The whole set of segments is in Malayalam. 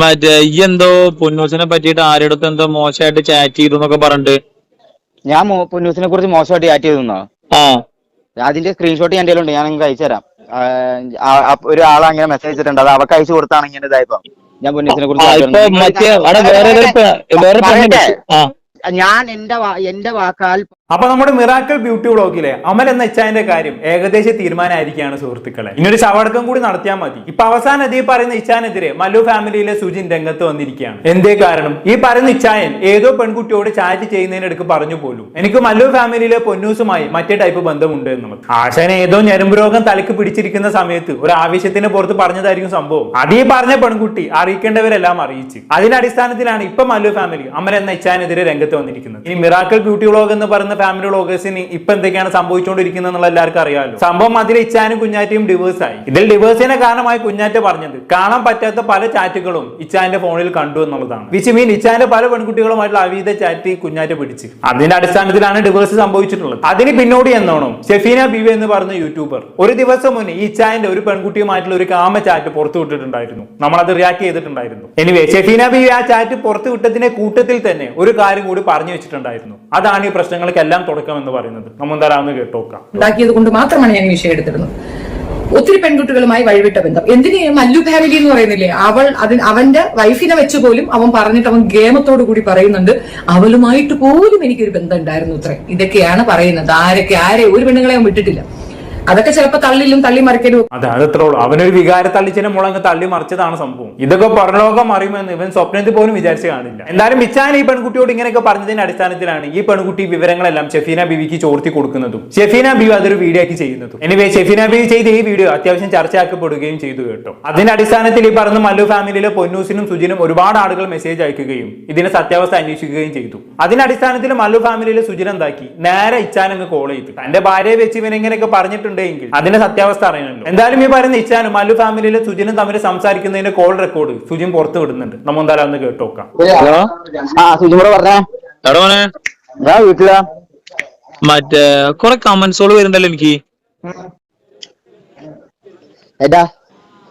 മറ്റേ ഈ എന്തോ പൊന്നൂസിനെ പറ്റിയിട്ട് ആരുടെ എന്തോ മോശമായിട്ട് ചാറ്റ് ചെയ്തു എന്നൊക്കെ പറഞ്ഞിട്ട്. ഞാൻ പൊന്നൂസിനെ കുറിച്ച് മോശമായിട്ട് ചാറ്റ് ചെയ്തു ആ. അതിന്റെ സ്ക്രീൻഷോട്ട് ഞാൻ ഉണ്ട് ഞാൻ നിങ്ങൾക്ക് അയച്ചു തരാം. ഒരു ആളെ അങ്ങനെ മെസ്സേജ് അയച്ചിട്ടുണ്ട്. അത് അവർക്ക് അയച്ചു കൊടുത്താണ് ഇങ്ങനെ ഇതായപ്പോ ഞാൻ പൊന്നൂസിനെ കുറിച്ച് ഞാൻ എന്റെ എന്റെ വാക്കാൽ അപ്പൊ നമ്മുടെ മിറാക്കിൾ ബ്യൂട്ടി ബ്ലോഗിലെ അമൽ എന്ന ഇച്ചാന്റെ കാര്യം ഏകദേശ തീരുമാനമായിരിക്കുകയാണ് സുഹൃത്തുക്കളെ. ഇനിയൊരു ശവടക്കം കൂടി നടത്തിയാൽ മതി. ഇപ്പൊ അവസാനം അതി പറയുന്ന ഇച്ചാനെതിരെ മല്ലു ഫാമിലിയിലെ സുജിൻ രംഗത്ത് വന്നിരിക്കുകയാണ്. എന്തേ കാരണം? ഈ പറയുന്ന ഇച്ചായൻ ഏതോ പെൺകുട്ടിയോട് ചാറ്റ് ചെയ്യുന്നതിനിടക്ക് പറഞ്ഞു പോലും. എനിക്ക് മല്ലു ഫാമിലിയിലെ പൊന്നൂസുമായി മറ്റേ ടൈപ്പ് ബന്ധമുണ്ട് എന്നുള്ളത്. ആശാൻ ഏതോ ഞരമ്പ് രോഗം തലക്ക് പിടിച്ചിരിക്കുന്ന സമയത്ത് ഒരു ആവശ്യത്തിന് പുറത്ത് പറഞ്ഞതായിരിക്കും സംഭവം. അത് പറഞ്ഞ പെൺകുട്ടി അറിയിക്കേണ്ടവരെല്ലാം അറിയിച്ച്. അതിന്റെ അടിസ്ഥാനത്തിലാണ് ഇപ്പൊ മല്ലു ഫാമിലി അമൽ എന്ന ഇച്ചാനെതിരെ രംഗത്ത് വന്നിരിക്കുന്നത്. ഈ മിറാക്കിൾ ബ്യൂട്ടി ബ്ലോഗ് എന്ന് പറയുന്ന ഫാമിലി വ്ളോഗേഴ്സിന് ഇപ്പൊ എന്തൊക്കെയാണ് സംഭവിച്ചുകൊണ്ടിരിക്കുന്നത് എന്നുള്ള എല്ലാവർക്കും അറിയാമല്ലോ. സംഭവം അതിൽ ഇച്ചാനും കുഞ്ഞാറ്റയും ഡിവേഴ്സ് ആയി. ഇതിൽ ഡിവേഴ്സിനെ കാരണമായി കുഞ്ഞാറ്റ പറഞ്ഞത് കാണാൻ പറ്റാത്ത പല ചാറ്റുകളും ഇച്ചാന്റെ ഫോണിൽ കണ്ടു എന്നുള്ളതാണ്. വിച്ച് മീൻ ഇച്ചാന്റെ പല പെൺകുട്ടികളുമായിട്ടുള്ള അവീത ചാറ്റ് കുഞ്ഞാറ്റ പിടിച്ച്. അതിന്റെ അടിസ്ഥാനത്തിലാണ് ഡിവേഴ്സ് സംഭവിച്ചിട്ടുള്ളത്. അതിന് പിന്നോടി എന്നോണം ഷെഫീന ബിവി എന്ന് പറഞ്ഞ യൂട്യൂബർ ഒരു ദിവസം മുന്നേ ഈ ഇച്ചാന്റെ ഒരു പെൺകുട്ടിയുമായിട്ടുള്ള ഒരു കാമ ചാറ്റ് പുറത്തു വിട്ടിട്ടുണ്ടായിരുന്നു. അത് റിയാക്ട് ചെയ്തിട്ടുണ്ടായിരുന്നു. എനിവേ ഷെഫീന ബിവി ആ ചാറ്റ് പുറത്തു വിട്ടതിന്റെ കൂട്ടത്തിൽ തന്നെ ഒരു കാര്യം കൂടി പറഞ്ഞു വെച്ചിട്ടുണ്ടായിരുന്നു. അതാണ് ഈ പ്രശ്നങ്ങൾക്കെല്ലാം തുടക്കം എന്ന് പറയുന്നത്. നമ്മൾ എന്താണെന്ന് കേട്ടോക്കാം ഉണ്ടാക്കിയത് കൊണ്ട് മാത്രമാണ് ഞാൻ വിഷയം എടുത്തിരുന്നത് ഒത്തിരി പെൺകുട്ടികളുമായി വഴിവിട്ട ബന്ധം. എന്തിന് മല്ലു ഫാമിലി എന്ന് പറയുന്നില്ലേ? അവൾ അതിന് അവന്റെ വൈഫിനെ വെച്ച് പോലും അവൻ പറഞ്ഞിട്ട് അവൻ ഗേമത്തോടു കൂടി പറയുന്നുണ്ട്. അവളുമായിട്ട് പോലും എനിക്കൊരു ബന്ധം ഉണ്ടായിരുന്നു ഇതൊക്കെയാണ് പറയുന്നത്. ആരൊക്കെ ആരെ ഒരു പെണ്ണുങ്ങളെ അവൻ വിട്ടിട്ടില്ല. അതൊക്കെ ചിലപ്പോ തള്ളിലും തള്ളി മറിക്കലും അതെ അത് ഉള്ളൂ. അവനൊരു വികാര തള്ളിച്ചിനെ മുളങ്ങ് തള്ളി മറിച്ചതാണ് സംഭവം. ഇതൊക്കെ പുറലോകം അറിയുമെന്ന് ഇവൻ സ്വപ്നത്തിൽ പോലും വിചാരിച്ച് കാണില്ല. എന്തായാലും മിച്ചാൻ ഈ പെൺകുട്ടിയോട് ഇങ്ങനെയൊക്കെ പറഞ്ഞതിന്റെ അടിസ്ഥാനത്തിലാണ് ഈ പെൺകുട്ടി വിവരങ്ങളെല്ലാം ഷെഫീന ബിവിക്ക് ചോർത്തി കൊടുക്കുന്നതും. ഷെഫീന ബിവി അതൊരു വീഡിയോ ആക്കി ചെയ്യുന്നതും. എനിവേ ഷെഫീന ബി ചെയ്ത ഈ വീഡിയോ അത്യാവശ്യം ചർച്ചയാക്കപ്പെടുകയും ചെയ്തു കേട്ടോ. അതിന്റെ അടിസ്ഥാനത്തിൽ ഈ പറഞ്ഞ മല്ലു ഫാമിലിയിലെ പൊന്നൂസിനും സുജിനും ഒരുപാട് ആളുകൾ മെസ്സേജ് അയക്കുകയും ഇതിന്റെ സത്യാവസ്ഥ അന്വേഷിക്കുകയും ചെയ്തു. അതിന്റെ അടിസ്ഥാനത്തിൽ മല്ലു ഫാമിലിയിലെ സുജിൻ എന്താക്കി? നേരെ ഇച്ചാനങ്ങ് കോൾ ചെയ്തു. തന്റെ ഭാര്യയെ വെച്ച് ഇവൻ ഇങ്ങനെയൊക്കെ പറഞ്ഞിട്ടുണ്ടെങ്കിൽ അതിന്റെ സത്യാവസ്ഥ അറിയണല്ലോ എന്തായാലും ഈ പറയുന്ന ഇച്ചാനും മല്ലു ഫാമിലിയിലെ സുജിനും തമ്മിൽ സംസാരിക്കുന്നതിന്റെ കോൾ റെക്കോർഡ് സുജിൻ പുറത്ത് വിടുന്നുണ്ട്. നമ്മൾ എന്തായാലും ഒന്ന് കേട്ടോക്കാം വീട്ടിലാ? മറ്റേ കൊറേ കമന്റ്സുകൾ വരുന്നുണ്ടല്ലോ എനിക്ക്.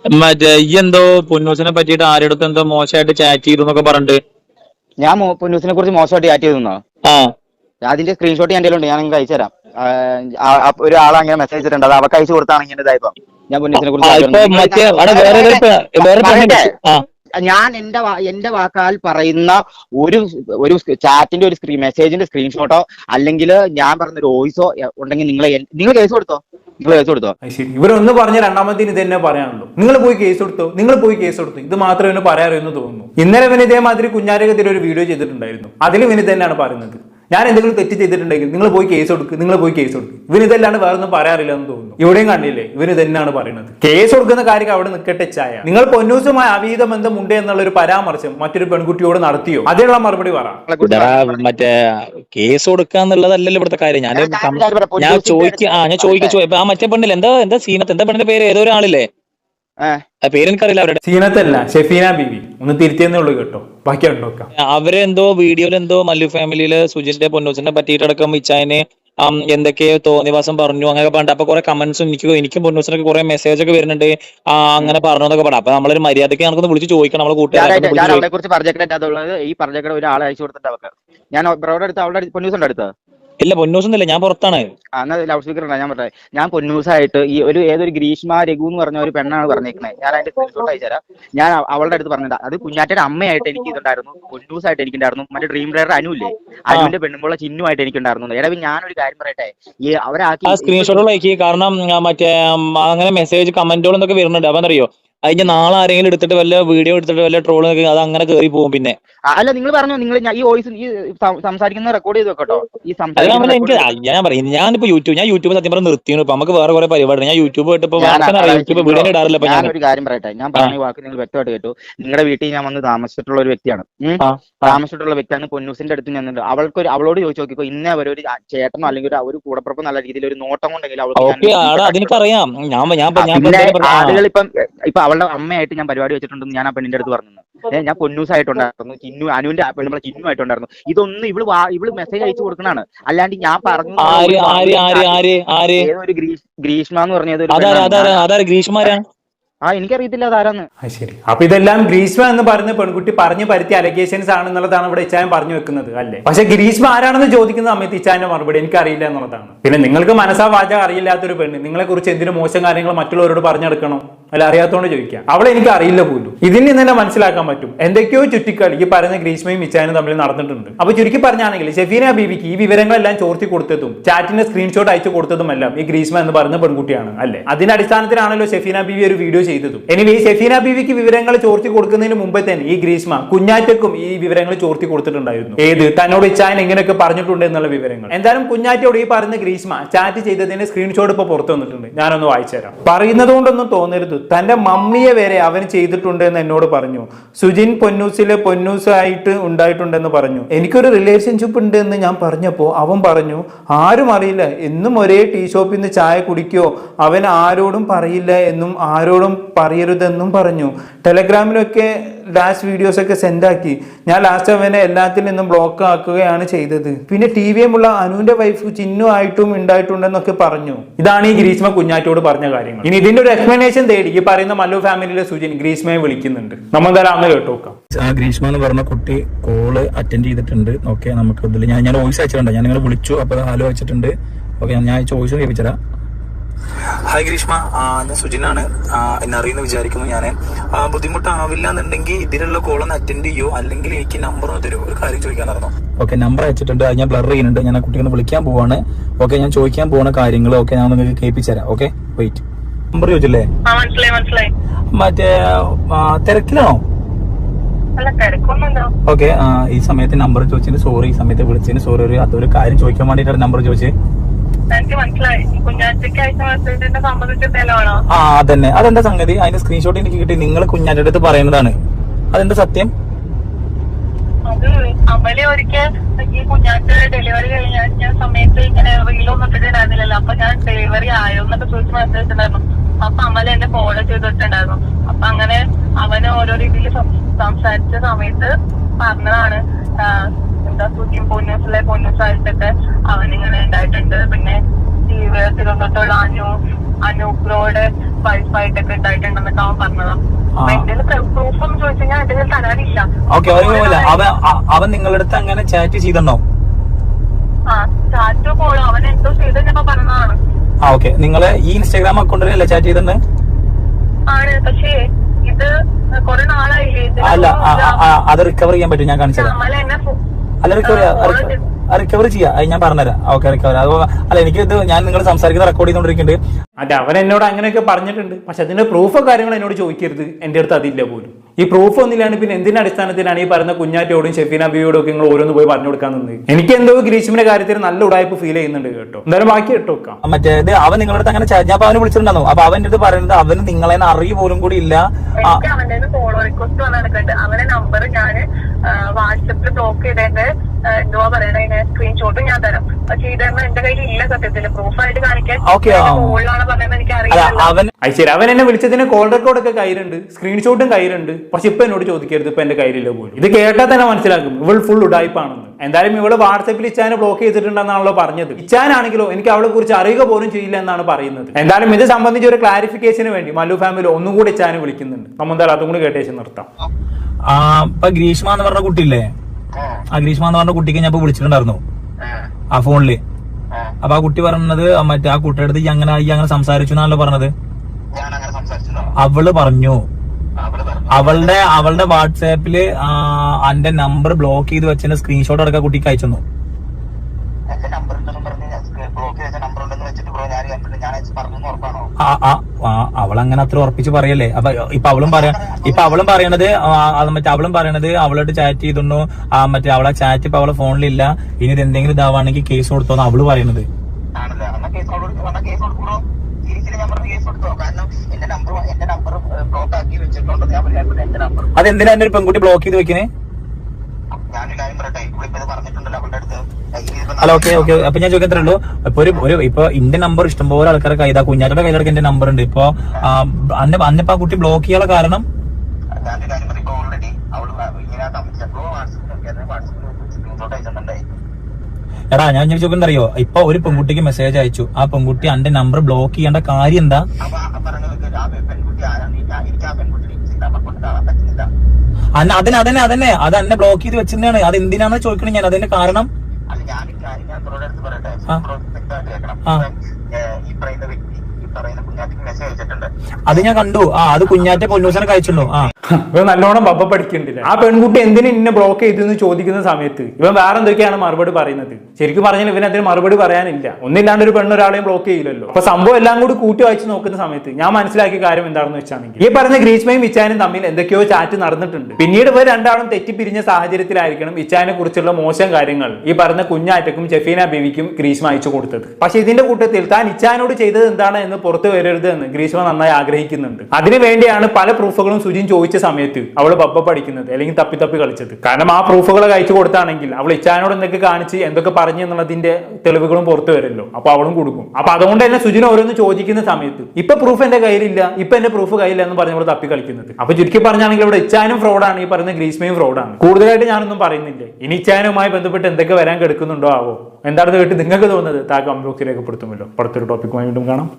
മറ്റേ ഈ എന്തോ പൊന്നൂസിനെ പറ്റിയിട്ട് ആരുടെ എന്തോ മോശമായിട്ട് ചാറ്റ് ചെയ്തു എന്നൊക്കെ പറഞ്ഞിട്ട്. ഞാൻ മോ- പൊന്നൂസിനെ കുറിച്ച് മോശമായിട്ട് ചാറ്റ് ചെയ്തു ആ. അതിന്റെ സ്ക്രീൻഷോട്ട് ഞാൻ ഉണ്ട് ഞാൻ നിങ്ങൾക്ക് അയച്ചു തരാം ഒരു ആളെ അങ്ങനെ മെസ്സേജ് ഇട്ടിട്ടുണ്ട്. അത് അവക്ക് അയച്ചു കൊടുത്താണ് ഇങ്ങനെ ഇതായപ്പോ. ഞാൻ പൊന്നീസിനെ കുറിച്ച് ഇപ്പൊ മറ്റേ അവിടെ വേറെ വേറെ ആ. ഞാൻ എന്റെ എന്റെ വാക്കാൽ പറയുന്ന ഒരു ഒരു ചാറ്റിന്റെ ഒരു സ്ക്രീൻ മെസ്സേജിന്റെ സ്ക്രീൻഷോട്ടോ അല്ലെങ്കിൽ ഞാൻ പറഞ്ഞ ഒരു വോയിസോ ഉണ്ടെങ്കിൽ നിങ്ങൾ നിങ്ങൾ കേസ് കൊടുത്തോ? നിങ്ങൾ കേസ് കൊടുത്തോ? ഇവരൊന്ന് പറഞ്ഞ രണ്ടാമത്തെ ഇത് തന്നെ പറയാനുള്ളൂ. നിങ്ങൾ പോയി കേസ് കൊടുത്തോ? നിങ്ങൾ പോയി കേസ് കൊടുത്തു? ഇത് മാത്രമേ ഇവന് പറയാറോ എന്ന് തോന്നുന്നു. ഇന്നലെ ഇവന് ഇതേമാതിരി കുഞ്ഞാരകത്തിൽ ഒരു വീഡിയോ ചെയ്തിട്ടുണ്ടായിരുന്നു. അതിൽ ഇവന് തന്നെയാണ് പറയുന്നത്. ഞാൻ എന്തെങ്കിലും തെറ്റ് ചെയ്തിട്ടുണ്ടെങ്കിൽ നിങ്ങൾ പോയി കേസ് കൊടുക്കുക നിങ്ങൾ പോയി കേസ് കൊടുക്കുക ഇവന് ഇതല്ലാണ്ട് വേറെ ഒന്നും പറയാറില്ല എന്ന് തോന്നുന്നു. ഇവിടെയും കണ്ടില്ലേ ഇവന് തന്നെയാണ് പറയുന്നത്. കേസ് കൊടുക്കുന്ന കാര്യം അവിടെ നിൽക്കട്ടെ ചായ. നിങ്ങൾ പൊന്നൂസുമായി അവീത ബന്ധമുണ്ട് എന്നുള്ള ഒരു പരാമർശം മറ്റൊരു പെൺകുട്ടിയോട് നടത്തിയോ? അതിനുള്ള മറുപടി പറ. മറ്റേ കേസ് കൊടുക്കാന്നുള്ളതല്ലല്ലോ ഇവിടുത്തെ കാര്യം. ഞാൻ ഞാൻ ചോദിക്ക ആ ഞാൻ ചോദിക്ക ആ മറ്റേ പെണ്ണില്ല? എന്താ എന്താ സീനത്ത്? എന്താ പെണ്ണിന്റെ പേര്? ഏതോ ഒരാളില്ലേ? ഏഹ് ആ പേരെനിക്കറിയില്ല അവരുടെ സീനത്തല്ല ഷെഫീന ബിബി ഒന്ന് തിരുത്തിയെന്നേ ഉള്ളൂ കേട്ടോ. ബാക്കി ഉണ്ടോക്കാം അവരെന്തോ വീഡിയോയിൽ എന്തോ മല്ലു ഫാമിലിയിൽ സുജിന്റെ പൊന്നൂസിനെ പറ്റിയിട്ടടക്കം ഇച്ചായനെ ആം, എന്തൊക്കെയോ തോന്നിവാസം പറഞ്ഞു അങ്ങനെ പറഞ്ഞിട്ട് അപ്പൊ കുറെ കമന്റ്സും എനിക്ക് എനിക്കും പൊന്നൂസിനൊക്കെ കുറെ മെസ്സേജ് ഒക്കെ വരുന്നുണ്ട്. ആ അങ്ങനെ പറഞ്ഞു എന്നൊക്കെ പറഞ്ഞു. അപ്പൊ നമ്മളൊരു മര്യാദയ്ക്ക് നമുക്കൊന്ന് വിളിച്ച് ചോദിക്കണം നമ്മളെ കൂട്ടുകാരെ ഈ പറഞ്ഞ ഒരു ആളെ അയച്ചു കൊടുത്തിട്ട് അവർക്ക് ഞാൻ അവളുടെ അടുത്ത് അവളുടെ പൊന്നൂസിന്റെ അടുത്ത്? ഇല്ല പൊന്നൂസൊന്നുമില്ല ഞാൻ പുറത്താണ്. എന്നാ ലൗഡ് സ്പീക്കർ ഉണ്ട് ഞാൻ പറഞ്ഞത് ഞാൻ പൊന്നൂസായിട്ട് ഈ ഒരു ഏതൊരു ഗ്രീഷ്മ രഘു എന്ന് പറഞ്ഞ ഒരു പെണ്ണാണ് പറഞ്ഞേക്കുന്നത് ഞാൻ അതിന്റെ സ്ക്രീൻഷോട്ട് അയച്ചുതരാം. ഞാൻ അവ- അവളുടെ അടുത്ത് പറഞ്ഞത്. അത് കുഞ്ഞാറ്റയുടെ അമ്മയായിട്ട് എനിക്ക് ഇതുണ്ടായിരുന്നു. പൊന്നൂസായിട്ട് എനിക്കുണ്ടായിരുന്നു. മറ്റേ ഡ്രീം ഡ്രൈവർ അനുല്ലേ? അനുവിന്റെ പെണ്ണുമ്പോൾ ചിന്നുമായിട്ട് എനിക്കുണ്ടായിരുന്നു. ഏടാ പിന്നെ ഞാനൊരു കാര്യം പറയട്ടെ. ഈ അവരാക്കി സ്ക്രീൻഷോട്ടുകൾ അയക്കി കാരണം മറ്റേ അങ്ങനെ മെസ്സേജ് കമന്റുകൾ എന്തൊക്കെ വരുന്നുണ്ട്. അവൻ അറിയോ? അതിന്റെ നാളെ ആരെങ്കിലും എടുത്തിട്ട് വല്ല വീഡിയോ എടുത്തിട്ട് വല്ല ട്രോൾ അത് അങ്ങനെ കയറി പോകും പിന്നെ. അല്ല നിങ്ങൾ പറഞ്ഞു നിങ്ങൾ ഈ വോയിസ് ഈ സംസാരിക്കുന്ന റെക്കോർഡ് ചെയ്ത് വെക്കട്ടോ. ഈ എനിക്ക് ഞാൻ പറയും ഞാനിപ്പോ യൂട്യൂബ് ഞാൻ യൂട്യൂബ് സത്യം പറഞ്ഞ നിർത്തിയാണ് ഇപ്പൊ നമുക്ക് വേറെ കുറെ പരിപാടി ഞാൻ യൂട്യൂബ് അറിയാം യൂട്യൂബ് വീഡിയോ ഇടാറില്ല ഞാൻ. ഒരു കാര്യം പറയട്ടെ ഞാൻ പറഞ്ഞ വാക്ക് നിങ്ങൾ വ്യക്തമായിട്ട് കേട്ടു. നിങ്ങളുടെ വീട്ടിൽ ഞാൻ വന്ന് താമസിച്ചിട്ടുള്ള ഒരു വ്യക്തിയാണ്. താമസിച്ചിട്ടുള്ള വ്യക്തിയാണ് പൊന്നൂസിന്റെ അടുത്ത് ഞാൻ അവൾക്ക് ഒരു അവളോട് ചോദിച്ചു നോക്കിക്കോ ഇന്ന ഒരു ചേട്ടനോ അല്ലെങ്കിൽ ഒരു ഒരു കൂടപ്പുറപ്പ് നല്ല രീതിയിൽ ഒരു നോട്ടം കൊണ്ടെങ്കിൽ അവൾക്ക് ഞാൻ പറയാം. ഞാൻ ഞാൻ. ആളുകൾ ഇപ്പം ഇപ്പൊ അവളുടെ അമ്മയായിട്ട് ഞാൻ പരിപാടി വെച്ചിട്ടുണ്ടെന്ന് ഞാൻ ആ പെണ്ണിന്റെ അടുത്ത് പറഞ്ഞു ഏഹ് ഞാൻ പൊന്നൂസായിട്ടുണ്ടായിരുന്നു. ചിന്നു അനുവിന്റെ പെണ്ണുമ്പളെ ചിന്നു ആയിട്ടുണ്ടായിരുന്നു ഇതൊന്നും ഇവൾ ഇവൾ മെസ്സേജ് അയച്ചു കൊടുക്കണാണ് അല്ലാണ്ട് ഞാൻ പറഞ്ഞു ആര് ആര് ആര് ആര് ആര്? ഒരു ഗ്രീഷ് ഗ്രീഷ്മ എന്ന് പറഞ്ഞത് ആ എനിക്കറിയത്തില്ല അതാരാന്ന്. ശരി. അപ്പൊ ഇതെല്ലാം ഗ്രീഷ്മ എന്ന് പറയുന്ന പെൺകുട്ടി പറഞ്ഞു പരുത്തിയ അലഗേഷൻസ് ആണെന്നുള്ളതാണ് ഇവിടെ ഇച്ചായൻ പറഞ്ഞു വെക്കുന്നത് അല്ലേ? പക്ഷെ ഗ്രീഷ്മ ആരാണെന്ന് ചോദിക്കുന്ന സമയത്ത് ഇച്ചായന്റെ മറുപടി എനിക്ക് അറിയില്ല എന്നുള്ളതാണ്. പിന്നെ നിങ്ങൾക്ക് മനസ്സാ വാചക അറിയില്ലാത്തൊരു പെണ്ണ് നിങ്ങളെ കുറിച്ച് എന്തിനു മോശം കാര്യങ്ങൾ മറ്റുള്ളവരോട് പറഞ്ഞെടുക്കണം? അല്ല അറിയാത്തോണ്ട് ചോദിക്കാം. അവളെ എനിക്ക് അറിയില്ല പോലും. ഇതിൽ നിന്ന് തന്നെ മനസ്സിലാക്കാൻ പറ്റും. എന്തൊക്കെയോ ചുറ്റിക്കളി ഈ പറയുന്ന ഗ്രീഷ്മയും മിച്ചാനും തമ്മിൽ നടന്നിട്ടുണ്ട്. അപ്പൊ ചുരുക്കി പറഞ്ഞാണെങ്കിൽ ഷെഫീന ബീബിക്ക് ഈ വിവരങ്ങളെല്ലാം ചോർത്തി കൊടുത്തതും ചാറ്റിന്റെ സ്ക്രീൻഷോട്ട് അയച്ചു കൊടുത്തതുമെല്ലാം ഈ ഗ്രീഷ്മ എന്ന് പറയുന്ന പെൺകുട്ടിയാണ് അല്ലേ? അതിന്റെ അടിസ്ഥാനത്തിലാണല്ലോ ഷെഫീന ബീവി ഒരു വീഡിയോ ചെയ്തതും. എനിവേ ഷെഫീന ബീവിക്ക് വിവരങ്ങൾ ചോർത്തി കൊടുക്കുന്നതിന് മുമ്പേ തന്നെ ഈ ഗ്രീഷ്മ കുഞ്ഞാറ്റക്കും ഈ വിവരങ്ങൾ ചോർത്തി കൊടുത്തിട്ടുണ്ടായിരുന്നു. ഏത്? തന്നോട് ഇച്ചാൻ എങ്ങനെയൊക്കെ പറഞ്ഞിട്ടുണ്ട് എന്നുള്ള വിവരങ്ങൾ. എന്തായാലും കുഞ്ഞാറ്റയോട് ഈ പറയുന്ന ഗ്രീഷ്മ ചാറ്റ് ചെയ്തതിന്റെ സ്ക്രീൻഷോട്ട് ഇപ്പൊ പുറത്തു വന്നിട്ടുണ്ട്. ഞാനൊന്ന് വായിച്ചു തരാം പറയുന്നത് കൊണ്ടൊന്നും തോന്നരുത്. തന്റെ മമ്മിയെ വരെ അവൻ ചെയ്തിട്ടുണ്ട് എന്ന് എന്നോട് പറഞ്ഞു. സുജിൻ പൊന്നൂസിലെ പൊന്നൂസായിട്ട് ഉണ്ടായിട്ടുണ്ടെന്ന് പറഞ്ഞു. എനിക്കൊരു റിലേഷൻഷിപ്പ് ഉണ്ട് എന്ന് ഞാൻ പറഞ്ഞപ്പോൾ അവൻ പറഞ്ഞു ആരും അറിയില്ല. എന്നും ഒരേ ടീ ഷോപ്പിൽ നിന്ന് ചായ കുടിക്കോ. അവൻ ആരോടും പറയില്ല എന്നും ആരോടും പറയരുതെന്നും പറഞ്ഞു. ടെലഗ്രാമിലൊക്കെ ലാസ്റ്റ് വീഡിയോസ് ഒക്കെ സെൻഡ് ആക്കി. ഞാൻ ലാസ്റ്റ് അവനെ എല്ലാത്തിൽ നിന്നും ബ്ലോക്ക് ആക്കുകയാണ് ചെയ്തത്. പിന്നെ ടി വി എമ്മുള്ള അനുവിന്റെ വൈഫ് ചിന്നു ആയിട്ടും ഉണ്ടായിട്ടുണ്ടെന്നൊക്കെ പറഞ്ഞു. ഇതാണ് ഈ ഗ്രീഷ്മ കുഞ്ഞാറ്റോട് പറഞ്ഞ കാര്യങ്ങൾ. ഇനി ഇതിന്റെ ഒരു എക്സ്പ്ലനേഷൻ തേടി ഈ പറയുന്ന മല്ലു ഫാമിലിയിലെ സുജിൻ ഗ്രീഷ്മയെ വിളിക്കുന്നുണ്ട്. നമ്മൾ എന്തായാലും അന്ന് കേട്ടു നോക്കാം. ആ ഗ്രീഷ്മ എന്ന് പറഞ്ഞ കുട്ടി കോൾ അറ്റൻഡ് ചെയ്തിട്ടുണ്ട്. ഓക്കെ നമുക്ക് ഇതിൽ ഞാൻ ഞാൻ വോയിസ് അയച്ചിട്ടുണ്ട്. ഞാൻ നിങ്ങളെ വിളിച്ചു അപ്പോൾ ഹലോ അയച്ചിട്ടുണ്ട്. ഓക്കെ ഞാൻ ചോയ്സ് കേൾപ്പിച്ചതാ. ഹായ് ഗ്രീഷ്മ ഞാൻ സുജിനാണ്. എന്നെ അറിയുന്ന വിചാരിക്കുന്നു ഞാൻ ബുദ്ധിമുട്ടാവില്ല എന്നുണ്ടെങ്കിൽ ഇതിലുള്ള ഒന്ന് അറ്റൻഡ് ചെയ്യോ. അല്ലെങ്കിൽ എനിക്ക് നമ്പർ ഒന്ന് തരുമോ ഒരു കാര്യം ചോദിക്കാൻ നടന്നു. ഓക്കെ നമ്പർ അയച്ചിട്ടുണ്ട്. അത് ഞാൻ ബ്ലർ ചെയ്യുന്നുണ്ട്. ഞാൻ ആ കുട്ടിയെ ഒന്ന് വിളിക്കാൻ പോവാണ്. ഓക്കെ ഞാൻ ചോദിക്കാൻ പോകുന്ന കാര്യങ്ങൾ ഓക്കെ ഞാൻ നിങ്ങൾക്ക് കേൾപ്പിച്ചു തരാം ഓക്കെ വെയിറ്റ് നമ്പർ ചോദിച്ചില്ലേ മറ്റേ തിരക്കിലാണോ? ഓക്കെ ഈ സമയത്ത് നമ്പർ ചോദിച്ചതിന് സോറി ഈ സമയത്ത് വിളിച്ചതിന് സോറി ഒരു അതൊരു കാര്യം ചോദിക്കാൻ വേണ്ടിയിട്ടാണ് നമ്പർ ചോദിച്ചത്. ആ അതന്നെ. അതെന്താ സംഗതി? അതിന്റെ സ്ക്രീൻഷോട്ട് എനിക്ക് കിട്ടി. നിങ്ങൾ കുഞ്ഞാന്റെ അടുത്ത് പറയുന്നതാണ്. അതെന്താ സത്യം? അത് ഒരിക്കൽ ഈ കുഞ്ഞാറ്റ് ഡെലിവറി കഴിഞ്ഞ സമയത്ത് ഇങ്ങനെ റീലൊന്നും ഇട്ടിട്ടുണ്ടായിരുന്നില്ലല്ലോ. അപ്പൊ ഞാൻ ഡെലിവറി ആയോ എന്നൊക്കെ ചോദിച്ച് മെസ്സേജ് ഉണ്ടായിരുന്നു അപ്പൊ അമല എന്നെ ഫോളോ ചെയ്തിട്ടുണ്ടായിരുന്നു. അപ്പൊ അങ്ങനെ അവന് ഓരോ രീതിയിൽ സംസാരിച്ച സമയത്ത് പറഞ്ഞതാണ് എന്താ സുഖ്യം പൊന്നൂസിലെ പൊന്നൂസായിട്ടൊക്കെ അവനിങ്ങനെ ഉണ്ടായിട്ടുണ്ട്. പിന്നെ തിരുവനന്തപുരത്തുള്ള അനു അനൂപ്രോയുടെ വൈഫായിട്ടൊക്കെ ഉണ്ടായിട്ടുണ്ടെന്നൊക്കെ അവൻ പറഞ്ഞതാ. ഓക്കെ അവൻ നിങ്ങളുടെ അടുത്ത് അങ്ങനെ ചാറ്റ് ചെയ്തിട്ടുണ്ടോ? ആ ഓക്കെ നിങ്ങളെ ഈ ഇൻസ്റ്റാഗ്രാം അക്കൗണ്ടിലല്ലേ ചാറ്റ് ചെയ്തിട്ടുണ്ട്? അല്ല അത് റിക്കവർ ചെയ്യാൻ പറ്റും. ഞാൻ കാണിച്ചത്. അല്ല റിക്കവർ റിക്കവർ ചെയ്യാം. അത് ഞാൻ പറഞ്ഞുതരാം. ഓക്കെ റിക്കവർ അത് അല്ല എനിക്ക് ഇത് ഞാൻ നിങ്ങൾ സംസാരിക്കുന്നത് റെക്കോർഡ് ചെയ്തുകൊണ്ടിരിക്കുന്നുണ്ട്. അതെ അവൻ എന്നോട് അങ്ങനെയൊക്കെ പറഞ്ഞിട്ടുണ്ട്. പക്ഷെ അതിന്റെ പ്രൂഫോ കാര്യങ്ങളോ എന്നോട് ചോദിക്കരുത്. എന്റെ അടുത്ത് അതില്ല പോലും. ഈ പ്രൂഫ് ഒന്നില്ലാണ് പിന്നെ എന്തിന്റെ അടിസ്ഥാനത്തിലാണ് ഈ പറയുന്ന കുഞ്ഞാറ്റോടും ഷെഫീന ബിയോടും ഒക്കെ നിങ്ങൾ ഓരോന്ന് പോയി പറഞ്ഞു കൊടുക്കാൻ നിന്ന് എനിക്ക് എന്തോ ഗ്രീഷ്മിന്റെ കാര്യത്തിൽ നല്ല ഉടായ്പ ഫീൽ ചെയ്യുന്നുണ്ട് കേട്ടോ. എന്തായാലും ബാക്കി കേട്ടോ വെക്കാം മറ്റേ അവൻ നിങ്ങളുടെ അടുത്ത് അങ്ങനെ ഞാൻ അവനെ വിളിച്ചിട്ടുണ്ടായിരുന്നു അപ്പൊ അവന്റെ അടുത്ത് പറയുന്നത് അവന് നിങ്ങളെ അറിയ പോലും കൂടി ഇല്ല. അവന്റെ ഫോളോ റിക്വസ്റ്റ് വന്നിട്ടുണ്ട് അവന്റെ നമ്പർ ഞാൻ വാട്സപ്പിൽ ബ്ലോക്ക് ആ, എന്തുവാ പറയണേ സ്ക്രീൻഷോട്ട് ഞാൻ തരാം. പക്ഷെ ഇതൊന്നും എന്റെ കയ്യിൽ ഇല്ല സത്യത്തിൽ പ്രൂഫായിട്ട് കാണിക്കാൻ. മുകളിലാണ് പറയുന്നത് എനിക്ക് അറിയാം ശരി അവൻ എന്നെ വിളിച്ചതിന് കോൾ റെക്കോർഡ് ഒക്കെ കയ്യിലുണ്ട്. സ്ക്രീൻഷോട്ടും കയ്യിലുണ്ട്. പക്ഷെ ഇപ്പൊ എന്നോട് ചോദിക്കരുത് ഇപ്പൊ എന്റെ കയ്യിലില്ല പോലും. ഇത് കേട്ടാൽ തന്നെ മനസ്സിലാക്കും. ഇവൾ ഫുൾ ഉടായ്പാണെന്ന് എന്തായാലും ഇവൾ വാട്സപ്പിൽ ഇച്ചാനെ ബ്ലോക്ക് ചെയ്തിട്ടുണ്ടെന്നാണല്ലോ പറഞ്ഞത്. ഇച്ചാനാണെങ്കിലോ എനിക്ക് അവളെ കുറിച്ച് അറിയുക പോലും ചെയ്യില്ല എന്നാണ് പറയുന്നത്. എന്തായാലും ഇത് സംബന്ധിച്ച് ഒരു ക്ലാരിഫിക്കേഷന് വേണ്ടി മല്ലു ഫാമിലി ഒന്നും കൂടി ഇച്ചാനെ വിളിക്കുന്നുണ്ട്. നമ്മൾ എന്തായാലും അതും കൂടി കേട്ടേച്ച് നിർത്താം. ആ ഇപ്പൊ ഗ്രീഷ്മ എന്ന് പറഞ്ഞ കുട്ടിയില്ലേ? ആ ഗ്രീഷ്മ എന്ന് പറഞ്ഞ കുട്ടിക്ക് ഞാൻ ഇപ്പൊ വിളിച്ചിട്ടുണ്ടായിരുന്നു. ആ. ഫോണിൽ. അപ്പൊ ആ കുട്ടി പറഞ്ഞത് മറ്റേ ആ കുട്ടിയുടെ അടുത്ത് അങ്ങനെ ഈ അങ്ങനെ സംസാരിച്ചു എന്നാണല്ലോ പറഞ്ഞത്? അവൾ പറഞ്ഞു. അവളുടെ അവളുടെ വാട്സാപ്പിൽ എന്റെ നമ്പർ ബ്ലോക്ക് ചെയ്ത് വെച്ചതിന്റെ സ്ക്രീൻഷോട്ട് അടക്കം കുട്ടിക്ക് അയച്ചു തന്നു അവളങ്ങനെ അത്ര ഉറപ്പിച്ച് പറയല്ലേ? അപ്പൊ ഇപ്പൊ അവളും പറയാ ഇപ്പൊ അവളും പറയണത് മറ്റേ അവളും പറയണത് അവളോട് ചാറ്റ് ചെയ്തുണ്ടു ആ മറ്റേ അവളെ ചാറ്റ് ഇപ്പൊ അവളെ ഫോണിലില്ല ഇനി ഇത് എന്തെങ്കിലും ഇതാവാണെങ്കിൽ കേസ് കൊടുത്തോന്ന് അവൾ പറയണത്. അതെന്തിനാ എന്റെ ഒരു പെൺകുട്ടി ബ്ലോക്ക് ചെയ്ത് വെക്കണേ? ഞാൻ കാര്യം പറയട്ടെ ഇവിടെ ഇപ്പൊ ഇത് പറഞ്ഞിട്ടുണ്ടല്ലോ അവളുടെ അടുത്ത് ഇതിപ്പോ അല്ല ഓക്കെ ഓക്കെ. അപ്പൊ ഞാൻ ചോദിക്കത്തേ ഉള്ളൂ ഇപ്പൊ ഒരു ഒരു ഇപ്പൊ ഇന്റെ നമ്പർ ഇഷ്ടംപോലെ ആൾക്കാരെ കൈതാ കുഞ്ഞാറ്റയുടെ കയ്യിലൊക്കെ എന്റെ നമ്പർ ഉണ്ട്. ഇപ്പൊ അന്നെ അന്നിപ്പോ ആ കുട്ടി ബ്ലോക്ക് ചെയ്യാനുള്ള കാരണം? എടാ ഞാൻ ചോദിക്കുന്നത് അറിയോ? ഇപ്പൊ ഒരു പെൺകുട്ടിക്ക് മെസ്സേജ് അയച്ചു. ആ പെൺകുട്ടി അന്റെ നമ്പർ ബ്ലോക്ക് ചെയ്യേണ്ട കാര്യം എന്താ? അന്ന അതന്നെ അതന്നെ അതന്നെ. അത് എന്നെ ബ്ലോക്ക് ചെയ്ത് വെച്ചിരുന്നാണ് അത് എന്തിനാണെന്ന് ചോദിക്കണേ ഞാൻ. അതിന്റെ കാരണം? ഈ പറയുന്ന വ്യക്തി ഈ പറയുന്ന കുഞ്ഞാറ്റിക്ക് മെസ്സേജ് അയച്ചിട്ടുണ്ട്. അത് ഞാൻ കണ്ടു. ആ അത് കുഞ്ഞാറ്റ പൊന്നൂസനെ കഴിച്ചുള്ളൂ ആ. ഇവൻ നല്ലോണം ബബ പഠിക്കണ്ടില്ല? ആ പെൺകുട്ടി എന്തിനു ഇന്നെ ബ്ലോക്ക് ചെയ്തെന്ന് ചോദിക്കുന്ന സമയത്ത് ഇവൻ വേറെ എന്തൊക്കെയാണ് മറുപടി പറയുന്നത്? ശരിക്കും പറഞ്ഞാൽ ഇവൻ അതിന് മറുപടി പറയാനില്ല. ഒന്നില്ലാണ്ട് ഒരു പെണ്ണ് ഒരാളെയും ബ്ലോക്ക് ചെയ്യില്ലല്ലോ. അപ്പൊ സംഭവം എല്ലാം കൂടി കൂട്ടി വായിച്ച് നോക്കുന്ന സമയത്ത് ഞാൻ മനസ്സിലാക്കിയ കാര്യം എന്താണെന്ന് വെച്ചാണെങ്കിൽ ഈ പറഞ്ഞ ഗ്രീഷ്മയും ഇച്ചാനും തമ്മിൽ എന്തൊക്കെയോ ചാറ്റ് നടന്നിട്ടുണ്ട്. പിന്നീട് ഇവർ രണ്ടാളും തെറ്റിപ്പിരിഞ്ഞ സാഹചര്യത്തിലായിരിക്കണം ഇച്ചാനെ കുറിച്ചുള്ള മോശം കാര്യങ്ങൾ ഈ പറഞ്ഞ കുഞ്ഞാറ്റക്കും ജഫീന ബേബിക്കും ഗ്രീഷ്മ അയച്ചു കൊടുത്തത്. പക്ഷെ ഇതിന്റെ കൂട്ടത്തിൽ താൻ ഇച്ചാനോട് ചെയ്തത് എന്താണ് എന്ന് പുറത്തു വരരുത് എന്ന് ഗ്രീഷ്മ നന്നായി ആഗ്രഹിക്കുന്നുണ്ട്. അതിനുവേണ്ടിയാണ് പല പ്രൂഫുകളും സുജിൻ ചോദിച്ച സമയത്ത് അവൾ ബബ്ബ പഠിക്കുന്നത് അല്ലെങ്കിൽ തപ്പി തപ്പി കളിച്ചത്. കാരണം ആ പ്രൂഫുകൾ അയച്ചു കൊടുത്താണെങ്കിൽ അവൾ ഇച്ചാനോട് എന്തൊക്കെ കാണിച്ച് എന്തൊക്കെ പറഞ്ഞു എന്നുള്ളതിന്റെ തെളിവുകളും പുറത്തു വരല്ലോ അപ്പൊ അവളും കൊടുക്കും. അപ്പൊ അതുകൊണ്ട് തന്നെ സുജിൻ ഓരോന്ന് ചോദിക്കുന്ന സമയത്ത് ഇപ്പൊ പ്രൂഫ് എന്റെ കയ്യിലില്ല ഇപ്പൊ എന്റെ പ്രൂഫ് കയ്യില്ല എന്ന് പറഞ്ഞ് അവൾ തപ്പി കളിക്കുന്നത്. അപ്പൊ ചുരുക്കി പറഞ്ഞാണെങ്കിൽ ഇവിടെ ഇച്ചാനും ഫ്രോഡാണ് ഈ പറയുന്ന ഗ്രീസ്മയും ഫ്രോഡാണ് കൂടുതലായിട്ട് ഞാനൊന്നും പറയുന്നില്ല. ഇനി ഇച്ചാനുമായി ബന്ധപ്പെട്ട് എന്തൊക്കെ വരാൻ കിടക്കുന്നുണ്ടോ ആവോ? എന്താണെന്ന് കേട്ട് നിങ്ങൾക്ക് തോന്നുന്നത്? താ കമന്റ് ബോക്സിൽ രേഖപ്പെടുത്തുമല്ലോ. അടുത്തൊരു ടോപ്പിക്കുമായി വീണ്ടും കാണാം.